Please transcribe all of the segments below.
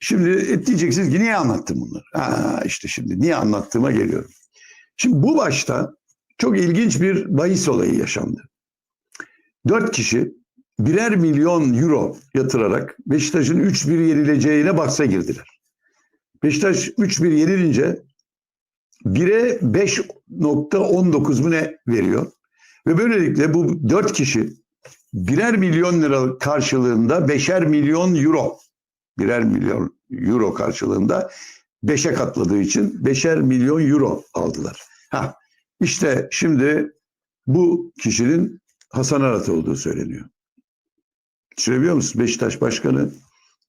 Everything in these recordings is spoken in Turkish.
Şimdi diyeceksiniz ki niye anlattım bunları? Ha, işte şimdi niye anlattığıma geliyorum. Şimdi bu başta çok ilginç bir bahis olayı yaşandı. Dört kişi birer milyon euro yatırarak Beşiktaş'ın 3-1 yenileceğine bahse girdiler. Beşiktaş 3-1 yenilince 1'e 5.19 mu ne veriyor? Ve böylelikle bu dört kişi birer milyon lira karşılığında beşer milyon euro birer milyon euro karşılığında beşe katladığı için beşer milyon euro aldılar. Ha, işte şimdi bu kişinin Hasan Arat olduğu söyleniyor. Düşünebiliyor musun? Beşiktaş Başkanı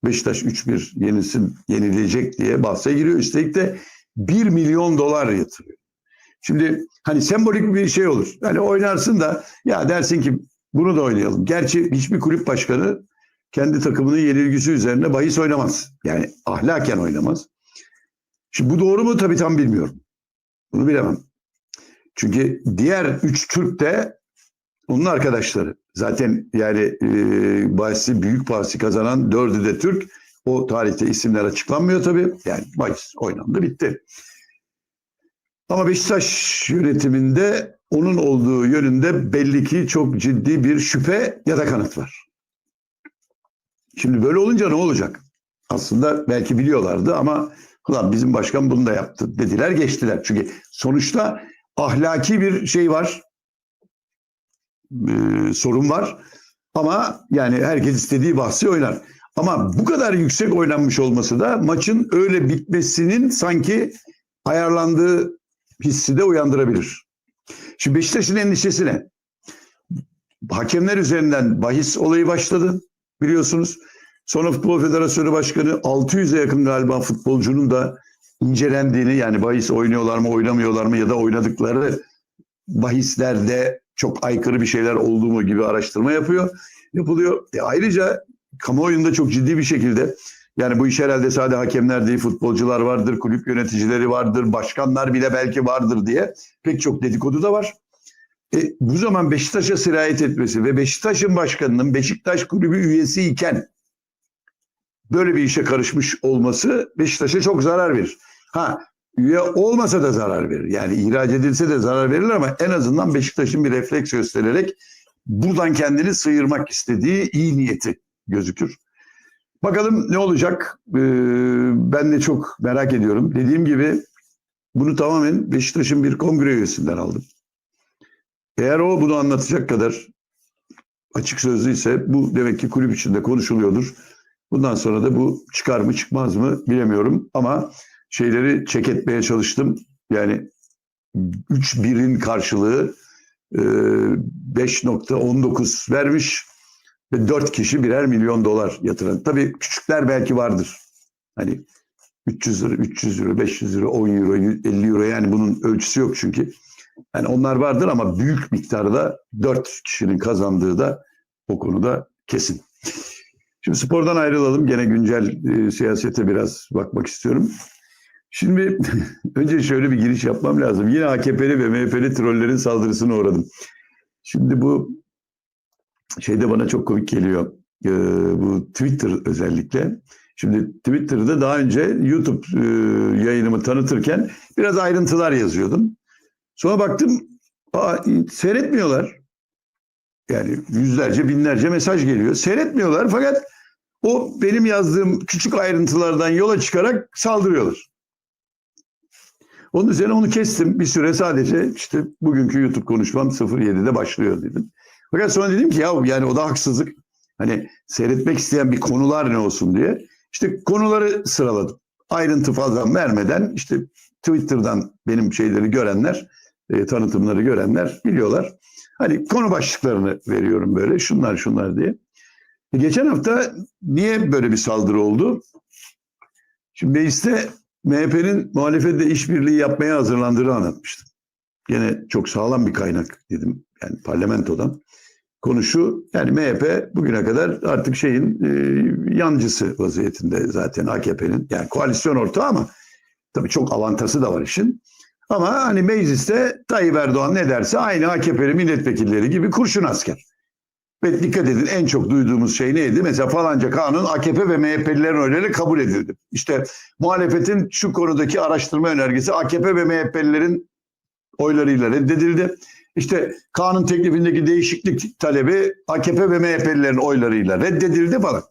Beşiktaş 3-1 yenilsin, yenilecek diye bahse giriyor. Üstelik de 1 milyon dolar yatırıyor. Şimdi hani sembolik bir şey olur. Yani oynarsın da ya dersin ki bunu da oynayalım. Gerçi hiçbir kulüp başkanı kendi takımının yenilgisi üzerine bahis oynamaz. Yani ahlaken oynamaz. Şimdi bu doğru mu tabii tam bilmiyorum. Bunu bilemem. Çünkü diğer üç Türk de onun arkadaşları. Zaten yani e, bahsi büyük bahsi kazanan dördü de Türk. O tarihte isimler açıklanmıyor tabii. Yani bahis oynandı bitti. Ama Beşiktaş yönetiminde onun olduğu yönünde belli ki çok ciddi bir şüphe ya da kanıt var. Şimdi böyle olunca ne olacak? Aslında belki biliyorlardı ama ulan bizim başkan bunu da yaptı dediler geçtiler. Çünkü sonuçta ahlaki bir şey var. Ee, sorun var. Ama yani herkes istediği bahsi oynar. Ama bu kadar yüksek oynanmış olması da maçın öyle bitmesinin sanki ayarlandığı hissi de uyandırabilir. Şimdi Beşiktaş'ın endişesi ne? Hakemler üzerinden bahis olayı başladı biliyorsunuz. Sonra Futbol Federasyonu Başkanı 600'e yakın galiba futbolcunun da incelendiğini yani bahis oynuyorlar mı oynamıyorlar mı ya da oynadıkları bahislerde çok aykırı bir şeyler olduğu mu gibi araştırma yapıyor. Yapılıyor. E ayrıca kamuoyunda çok ciddi bir şekilde yani bu iş herhalde sadece hakemler değil, futbolcular vardır, kulüp yöneticileri vardır, başkanlar bile belki vardır diye pek çok dedikodu da var. E, bu zaman Beşiktaş'a sirayet etmesi ve Beşiktaş'ın başkanının Beşiktaş kulübü üyesi iken böyle bir işe karışmış olması Beşiktaş'a çok zarar verir. Ha üye olmasa da zarar verir. Yani ihraç edilse de zarar verir ama en azından Beşiktaş'ın bir refleks göstererek buradan kendini sıyırmak istediği iyi niyeti gözükür. Bakalım ne olacak? Ee, ben de çok merak ediyorum. Dediğim gibi bunu tamamen Beşiktaş'ın bir kongre üyesinden aldım. Eğer o bunu anlatacak kadar açık sözlüyse bu demek ki kulüp içinde konuşuluyordur. Bundan sonra da bu çıkar mı çıkmaz mı bilemiyorum ama şeyleri çek etmeye çalıştım. Yani 3-1'in karşılığı e, 5.19 vermiş ve 4 kişi birer milyon dolar yatıran. Tabii küçükler belki vardır. Hani 300 lira, 300 euro, 500 euro, 10 euro, 50 euro yani bunun ölçüsü yok çünkü. Yani onlar vardır ama büyük miktarda 4 kişinin kazandığı da o konuda kesin. Şimdi spordan ayrılalım. Gene güncel e, siyasete biraz bakmak istiyorum. Şimdi önce şöyle bir giriş yapmam lazım. Yine AKP'li ve MHP'li trollerin saldırısına uğradım. Şimdi bu şeyde bana çok komik geliyor. Ee, bu Twitter özellikle. Şimdi Twitter'da daha önce YouTube e, yayınımı tanıtırken biraz ayrıntılar yazıyordum. Sonra baktım aa, seyretmiyorlar. Yani yüzlerce binlerce mesaj geliyor. Seyretmiyorlar fakat o benim yazdığım küçük ayrıntılardan yola çıkarak saldırıyorlar. Onun üzerine onu kestim. Bir süre sadece işte bugünkü YouTube konuşmam 07'de başlıyor dedim. Fakat sonra dedim ki ya yani o da haksızlık. Hani seyretmek isteyen bir konular ne olsun diye. İşte konuları sıraladım. Ayrıntı fazla vermeden işte Twitter'dan benim şeyleri görenler, e, tanıtımları görenler biliyorlar. Hani konu başlıklarını veriyorum böyle şunlar şunlar diye. E, geçen hafta niye böyle bir saldırı oldu? Şimdi mecliste MHP'nin muhalefetle işbirliği yapmaya hazırlandığını anlatmıştım. Yine çok sağlam bir kaynak dedim yani parlamentodan. Konu şu yani MHP bugüne kadar artık şeyin e, yancısı vaziyetinde zaten AKP'nin yani koalisyon ortağı ama tabii çok avantajı da var işin. Ama hani mecliste Tayyip Erdoğan ne derse aynı AKP'li milletvekilleri gibi kurşun asker. Ve dikkat edin en çok duyduğumuz şey neydi? Mesela falanca kanun AKP ve MHP'lilerin oylarıyla kabul edildi. İşte muhalefetin şu konudaki araştırma önergesi AKP ve MHP'lilerin oylarıyla reddedildi. İşte kanun teklifindeki değişiklik talebi AKP ve MHP'lilerin oylarıyla reddedildi falan.